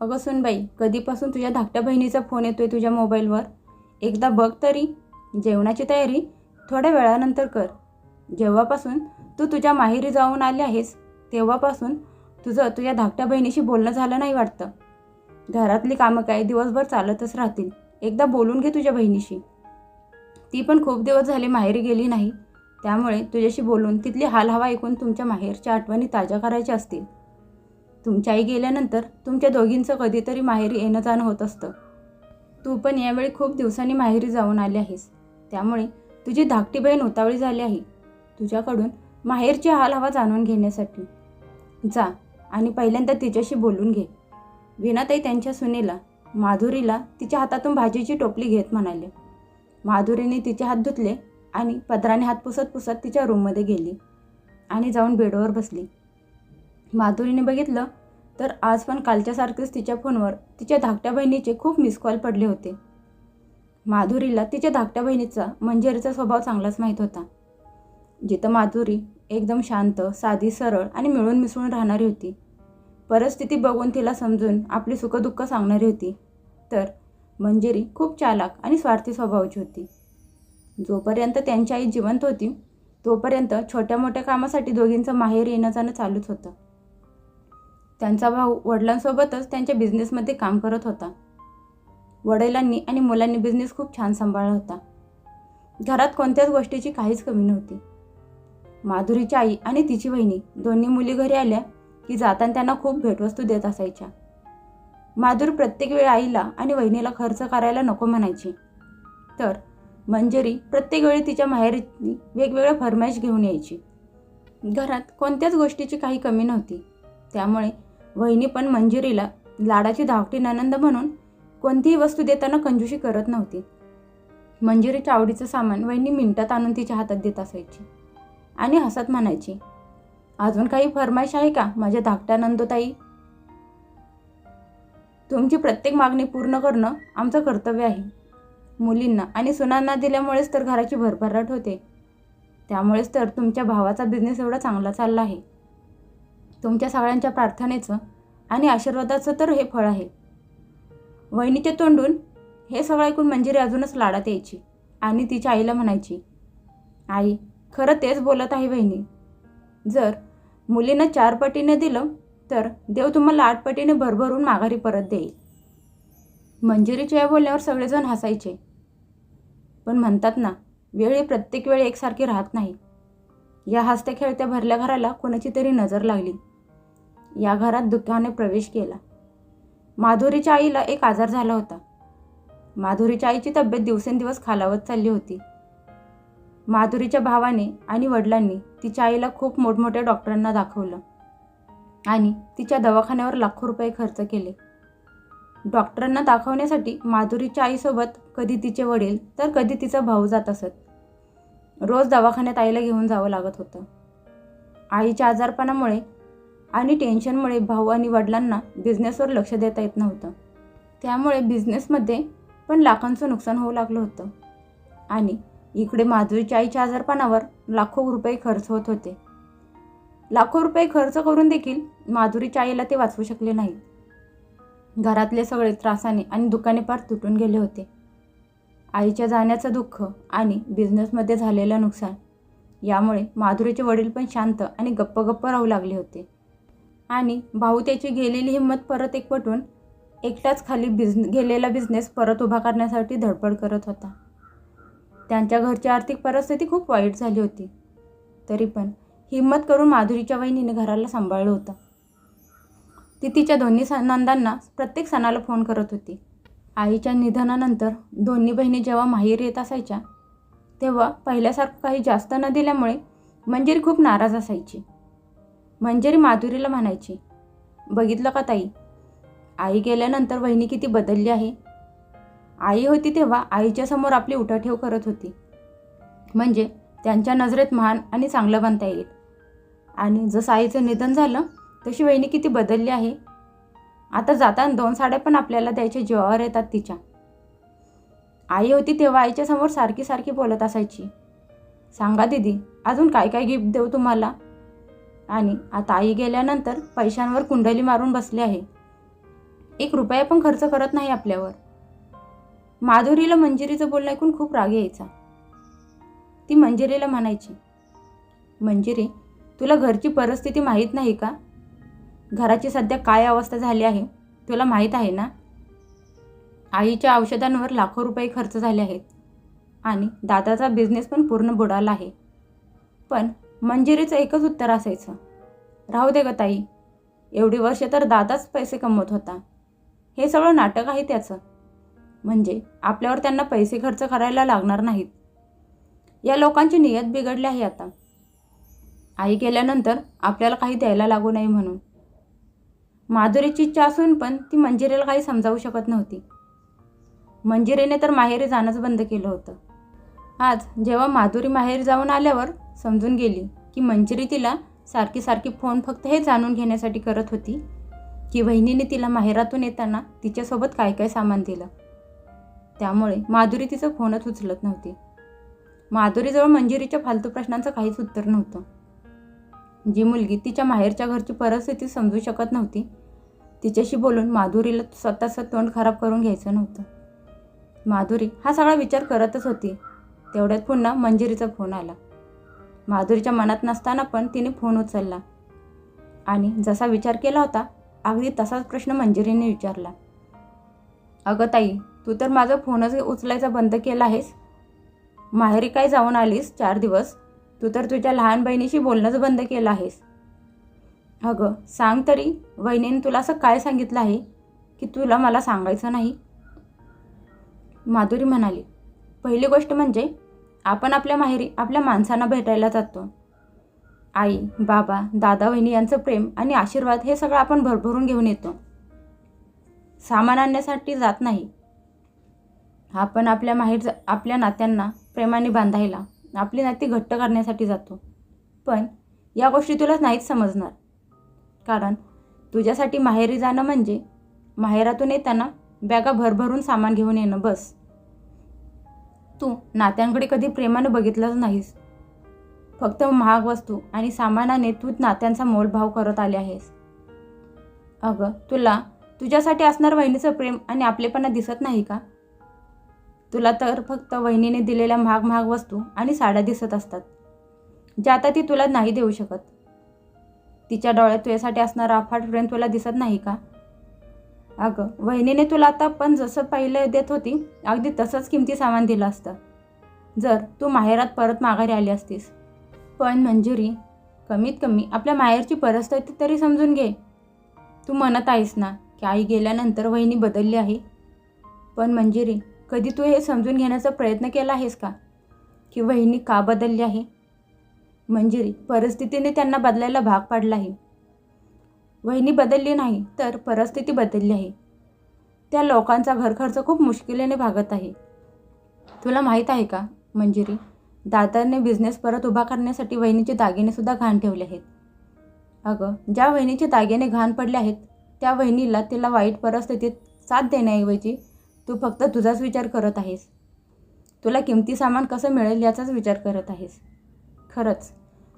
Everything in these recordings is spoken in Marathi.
अगं सुनबाई कधीपासून तुझ्या धाकट्या बहिणीचा फोन येतोय तुझ्या मोबाईलवर एकदा बघ तरी. जेवणाची तयारी थोड्या वेळानंतर कर. जेव्हापासून तू तुझ्या माहेरी जाऊन आली आहेस तेव्हापासून तुझं तुझ्या धाकट्या बहिणीशी बोलणं झालं नाही वाटतं. घरातली कामं काय दिवसभर चालतच राहतील. एकदा बोलून घे तुझ्या बहिणीशी. ती पण खूप दिवस झाले माहेरी गेली नाही. त्यामुळे तुझ्याशी बोलून तिथली हालहवा ऐकून तुमच्या माहेरच्या आठवणी ताज्या करायच्या असतील. तुमच्या आई गेल्यानंतर तुमच्या दोघींचं कधीतरी माहेरी येणं जाणं होत असतं. तू पण यावेळी खूप दिवसांनी माहेरी जाऊन आली आहेस. त्यामुळे तुझी धाकटी बहीण उतावळी झाली आहे. तुझ्याकडून माहेरची हालहवा जाणून घेण्यासाठी. जा आणि पहिल्यांदा तिच्याशी बोलून घे. विनाताई त्यांच्या सुनेला माधुरीला तिच्या हातातून भाजीची टोपली घेत म्हणाले. माधुरीने तिचे हात धुतले आणि पदराने हात पुसत पुसत तिच्या रूममध्ये गेली आणि जाऊन बेडवर बसली. माधुरीने बघितलं तर आज पण कालच्यासारखेच तिच्या फोनवर तिच्या धाकट्या बहिणीचे खूप मिस कॉल पडले होते. माधुरीला तिच्या धाकट्या बहिणीचा मंजेरीचा स्वभाव चांगलाच माहीत होता. जिथं माधुरी एकदम शांत साधी सरळ आणि मिळून मिसळून राहणारी होती. परिस्थिती बघून तिला समजून आपली सुखदुःख सांगणारी होती. तर मंजेरी खूप चालाक आणि स्वार्थी स्वभावाची होती. जोपर्यंत त्यांची आई जिवंत होती तोपर्यंत छोट्या मोठ्या कामासाठी दोघींचं माहेर येणं जाणं चालूच होतं. त्यांचा भाऊ वडिलांसोबतच त्यांच्या बिझनेसमध्ये काम करत होता. वडिलांनी आणि मुलांनी बिझनेस खूप छान सांभाळला होता. घरात कोणत्याच गोष्टीची काहीच कमी नव्हती. माधुरीची आई आणि तिची बहिणी दोन्ही मुली घरी आल्या की जाताना त्यांना खूप भेटवस्तू देत असायच्या. माधुरी प्रत्येक वेळी आईला आणि वहिनीला खर्च करायला नको म्हणायची. तर मंजरी प्रत्येक वेळी तिच्या माहेरी वेगवेगळ्या फरमाईश घेऊन यायची. घरात कोणत्याच गोष्टीची काही कमी नव्हती. त्यामुळे वहिनी पण मंजिरीला. लाडाची धाकटी ननंद म्हणून कोणतीही वस्तू देताना कंजूशी करत नव्हती. मंजिरीच्या आवडीचं सामान वहिनी मिनटात आणून तिच्या हातात देत असायची आणि हसत म्हणायची अजून काही फरमाईश आहे का माझ्या धाकट्या नंदोताई? तुमची प्रत्येक मागणी पूर्ण करणं आमचं कर्तव्य आहे. मुलींना आणि सुनांना दिल्यामुळेच तर घराची भरभराट होते. त्यामुळेच तर तुमच्या भावाचा बिझनेस एवढा चांगला चालला आहे. तुमच्या सगळ्यांच्या प्रार्थनेचं आणि आशीर्वादाचं तर हे फळ आहे. वहिनीच्या तोंडून हे सगळं ऐकून मंजिरी अजूनच लाडात यायची आणि तिच्या आईला म्हणायची आई खरं तेच बोलत आहे बहिणी जर मुलीनं चार पटीने दिलं तर देव तुम्हाला आठ पटीने भरभरून माघारी परत देईल. मंजिरीच्या या बोलण्यावर सगळेजण हसायचे. पण म्हणतात ना वेळ ही प्रत्येक वेळी एकसारखी राहत नाही. या हसत्या खेळत्या भरल्या घराला कोणाची तरी नजर लागली. या घरात दुःखाने प्रवेश केला. माधुरीच्या आईला एक आजार झाला होता. माधुरीच्या आईची तब्येत दिवसेंदिवस खालावत चालली होती. माधुरीच्या भावाने आणि वडिलांनी तिच्या आईला खूप मोठमोठ्या डॉक्टरांना दाखवलं आणि तिच्या दवाखान्यावर लाखो रुपये खर्च केले. डॉक्टरांना दाखवण्यासाठी माधुरीच्या आईसोबत कधी तिचे वडील तर कधी तिचा भाऊ जात असत. रोज दवाखान्यात आईला घेऊन जावं लागत होतं. आईच्या आजारपणामुळे आणि टेन्शनमुळे भाऊ आणि वडिलांना बिझनेसवर लक्ष देता येत नव्हतं. त्यामुळे बिझनेसमध्ये पण लाखांचं नुकसान होऊ लागलं होतं. आणि इकडे माधुरीच्या आईच्या आजारपणावर लाखो रुपये खर्च होत होते. लाखो रुपये खर्च करून देखील माधुरीच्या आईला ते वाचवू शकले नाहीत. घरातले सगळे त्रासाने आणि दुकाने पार तुटून गेले होते. आईच्या जाण्याचं दुःख आणि बिझनेसमध्ये झालेलं नुकसान यामुळे माधुरीचे वडील पण शांत आणि गप्प गप्प राहू लागले होते. आणि भाऊ त्याची गेलेली हिंमत परत एकवटून एकटाच खाली बिझने गेलेला बिझनेस परत उभा करण्यासाठी धडपड करत होता. त्यांच्या घरची आर्थिक परिस्थिती खूप वाईट झाली होती. तरी पण हिंमत करून माधुरीच्या वहिनीने घराला सांभाळलं होतं. ती तिच्या दोन्ही नंदांना प्रत्येक सणाला फोन करत होती. आईच्या निधनानंतर दोन्ही बहिणी जेव्हा माहेर येत असायच्या तेव्हा पहिल्यासारखं काही जास्त न दिल्यामुळे मंजिरी खूप नाराज असायची. मंजिरी माधुरीला म्हणायची बघितलं का ताई? आई गेल्यानंतर वहिनी किती बदलली आहे. आई होती तेव्हा आईच्या समोर आपली उठाठेव करत होती. म्हणजे त्यांच्या नजरेत महान आणि चांगलं बनता येईल. आणि जसं आईचं निधन झालं तशी वहिनी किती बदलली आहे. आता जाताना दोन साड्या पण आपल्याला द्यायच्या जीवावर येतात तिच्या. आई होती तेव्हा आईच्या समोर सारखी सारखी बोलत असायची. सांगा दीदी अजून काय काय गिफ्ट देऊ तुम्हाला? आणि आता आई गेल्यानंतर पैशांवर कुंडली मारून बसली आहे. एक रुपया पण खर्च करत नाही आपल्यावर. माधुरीला मंजिरीचं बोलणं ऐकून खूप राग यायचा. ती मंजिरीला म्हणायची मंजिरी तुला घरची परिस्थिती माहीत नाही का? घराची सध्या काय अवस्था झाली आहे? तुला माहीत आहे ना? आईच्या औषधांवर लाखो रुपये खर्च झाले आहेत आणि दादाचा बिझनेस पण पूर्ण बुडाला आहे. पण मंजिरीचं एकच उत्तर असायचं. राहू दे ग ताई एवढी वर्ष तर दादाच पैसे कमवत होता. हे सगळं नाटक आहे त्याचं. म्हणजे आपल्यावर त्यांना पैसे खर्च करायला लागणार नाहीत. या लोकांची नियत बिघडली आहे आता. आई गेल्यानंतर आपल्याला काही द्यायला लागू नये म्हणून. माधुरीची इच्छा असून पण ती मंजिरीला काही समजावू शकत नव्हती. मंजिरीने तर माहेरी जाणंच बंद केलं होतं. आज जेव्हा माधुरी माहेरी जाऊन आल्यावर समजून गेली की मंजिरी तिला सारखी सारखी फोन फक्त हे जाणून घेण्यासाठी करत होती. की वहिनीने तिला माहेरातून येताना तिच्यासोबत काय काय सामान दिलं. त्यामुळे माधुरी तिचा फोनच उचलत नव्हती. माधुरीजवळ मंजिरीच्या फालतू प्रश्नांचं काहीच उत्तर नव्हतं. जी मुलगी तिच्या माहेरच्या घरची परिस्थिती समजू शकत नव्हती तिच्याशी बोलून माधुरीला स्वतःचं तोंड खराब करून घ्यायचं नव्हतं. माधुरी हा सगळा विचार करतच होती. तेवढ्यात पुन्हा मंजिरीचा फोन आला. माधुरीच्या मनात नसताना पण तिने फोन उचलला. आणि जसा विचार केला होता अगदी तसाच प्रश्न मंजिरीने विचारला. अगं ताई तू तर माझा फोनच उचलायचा बंद केला आहेस. माहेरी काय जाऊन आलीस चार दिवस? तू तर तुझ्या लहान बहिणीशी बोलणंच बंद केलं आहेस. अगं सांग तरी वहिनीने तुला असं काय सांगितलं आहे? की तुला मला सांगायचं नाही? माधुरी म्हणाली पहिली गोष्ट म्हणजे आपण आपल्या माहेरी आपल्या माणसांना भेटायला जातो. आई बाबा दादा वहिनी यांचं प्रेम आणि आशीर्वाद हे सगळं आपण भरभरून घेऊन येतो. सामान आणण्यासाठी जात नाही. आपण आपल्या माहेर आपल्या नात्यांना प्रेमाने बांधायला आपली नाती घट्ट करण्यासाठी जातो. पण या गोष्टी तुला नाहीच समजणार. कारण तुझ्यासाठी माहेरी जाणं म्हणजे माहेरातून येताना बॅगा भरभरून सामान घेऊन येणं बस. तू नात्यांकडे कधी प्रेमानं बघितलंच नाहीस. फक्त महाग वस्तू आणि सामानाने तू नात्यांचा मोलभाव करत आले आहेस. अगं तुला तुझ्यासाठी असणार वहिनीचं प्रेम आणि आपलेपणा दिसत नाही का? तुला तर फक्त वहिनीने दिलेल्या महाग महाग वस्तू आणि साड्या दिसत असतात. ज्या आता ती तुला नाही देऊ शकत. तिच्या डोळ्यात तुझ्यासाठी असणारा अफाट प्रेम तुला दिसत नाही का? अगं वहिनीने तुला आता पण जसं पहिलं देत होती अगदी तसंच किमती सामान दिलं असतं. जर तू माहेरात परत माघारी आली असतीस. पण मंजुरी कमीत कमी आपल्या माहेरची परिस्थिती तरी समजून घे. तू म्हणत आहेस ना की आई गेल्यानंतर वहिनी बदलली आहे. पण मंजिरी कधी तू हे समजून घेण्याचा प्रयत्न केला आहेस का? की वहिनी का बदलली आहे? मंजिरी परिस्थितीने त्यांना बदलायला भाग पाडला आहे. वहिनी बदलली नाही तर परिस्थिती बदलली आहे. त्या लोकांचा घरखर्च खूप मुश्किलीने भागत आहे. तुला माहीत आहे का मंजिरी? दादरने बिझनेस परत उभा करण्यासाठी वहिनीचे दागिनेसुद्धा घाण ठेवले आहेत. अगं ज्या वहिनीचे दागिने घाण पडले आहेत त्या वहिनीला तिला वाईट परिस्थितीत साथ देण्याऐवजी तू फक्त तुझाच विचार करत आहेस. तुला किमती सामान कसं मिळेल याचाच विचार करत आहेस. खरंच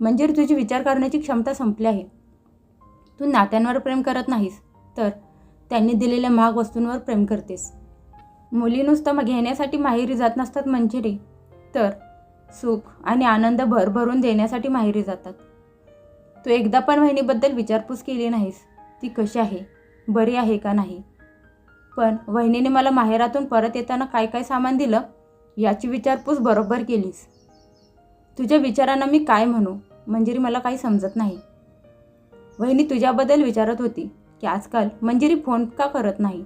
म्हणजे तुझी विचार करण्याची क्षमता संपली आहे. तू नात्यांवर प्रेम करत नाहीस तर त्यांनी दिलेल्या महाग वस्तूंवर प्रेम करतेस. मुली नुसतं मग घेण्यासाठी माहेरी जात नसतात मंजिरी तर सुख आणि आनंद भरभरून देण्यासाठी माहेरी जातात. तू एकदा पण वहिनीबद्दल विचारपूस केली नाहीस ती कशी आहे बरी आहे का नाही? पण वहिनीने मला माहेरातून परत येताना काय काय सामान दिलं याची विचारपूस बरोबर केलीस. तुझ्या विचारांना मी काय म्हणू मंजिरी मला काही समजत नाही. वहिनी तुझ्याबद्दल विचारत होती की आजकाल मंजिरी फोन का करत नाही?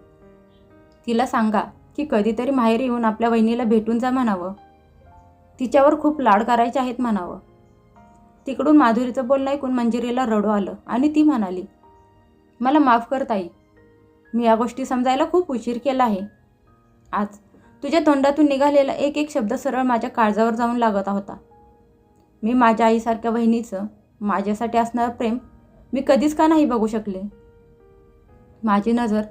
तिला सांगा की कधीतरी माहेर येऊन आपल्या वहिनीला भेटून जा म्हणावं. तिच्यावर खूप लाड करायचे आहेत म्हणावं. तिकडून माधुरीचं बोलणं ऐकून मंजिरीला रडू आलं आणि ती म्हणाली मला माफ कर ताई. मी या गोष्टी समजायला खूप उशीर केला आहे. आज तुझ्या तोंडातून निघालेला एक एक शब्द सरळ माझ्या काळजावर जाऊन लागत होता. मी माझ्या आईसारख्या बहिणीचं माझ्यासाठी असणारं प्रेम मी कधीच का नाही बघू शकले? माझी नजर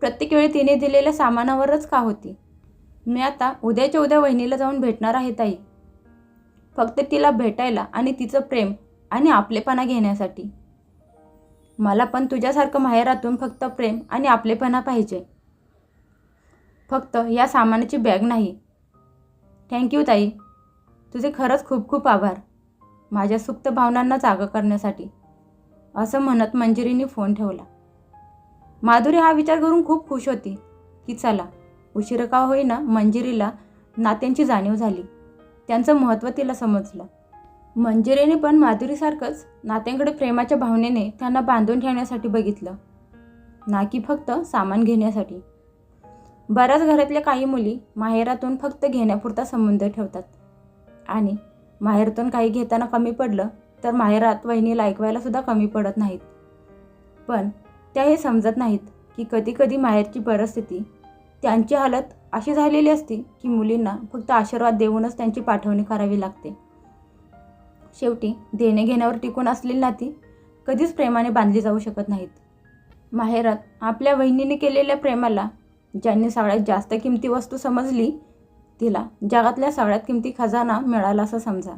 प्रत्येक वेळी तिने दिलेल्या सामानावरच का होती? मी आता उद्याच्या उद्या वहिनीला जाऊन भेटणार आहे ताई. फक्त तिला भेटायला आणि तिचं प्रेम आणि आपलेपणा घेण्यासाठी. मला पण तुझ्यासारखं माहेरातून फक्त प्रेम आणि आपलेपणा पाहिजे. फक्त या सामानाची बॅग नाही. थँक्यू ताई. तुझे खरंच खूप खूप आभार. माझ्या सुप्त भावनांना जागं करण्यासाठी. असं म्हणत मंजिरीने फोन ठेवला. माधुरी हा विचार करून खूप खुश होती की चला उशीर का होईना मंजिरीला नात्यांची जाणीव झाली. त्यांचं महत्त्व तिला समजलं. मंजिरीने पण माधुरीसारखंच नात्यांकडे प्रेमाच्या भावनेने त्यांना बांधून ठेवण्यासाठी बघितलं. ना की फक्त सामान घेण्यासाठी. बऱ्याच घरातल्या काही मुली माहेरातून फक्त घेण्यापुरता संबंध ठेवतात. आणि माहेरातून काही घेताना कमी पडलं तर माहेरात वहिनीला ऐकवायला सुद्धा कमी पडत नाहीत. पण त्या हे समजत नाहीत की कधी कधी माहेरची परिस्थिती त्यांची हालत अशी झालेली असते की मुलींना फक्त आशीर्वाद देऊनच त्यांची पाठवणी करावी लागते. शेवटी देणे घेण्यावर टिकून असलेली नाती कधीच प्रेमाने बांधली जाऊ शकत नाहीत. माहेरात आपल्या वहिनीने केलेल्या प्रेमाला ज्यांनी सगळ्यात जास्त किमती वस्तू समजली तिला जगातल्या सगळ्यात किमती खजाना मिळाला असं समजा.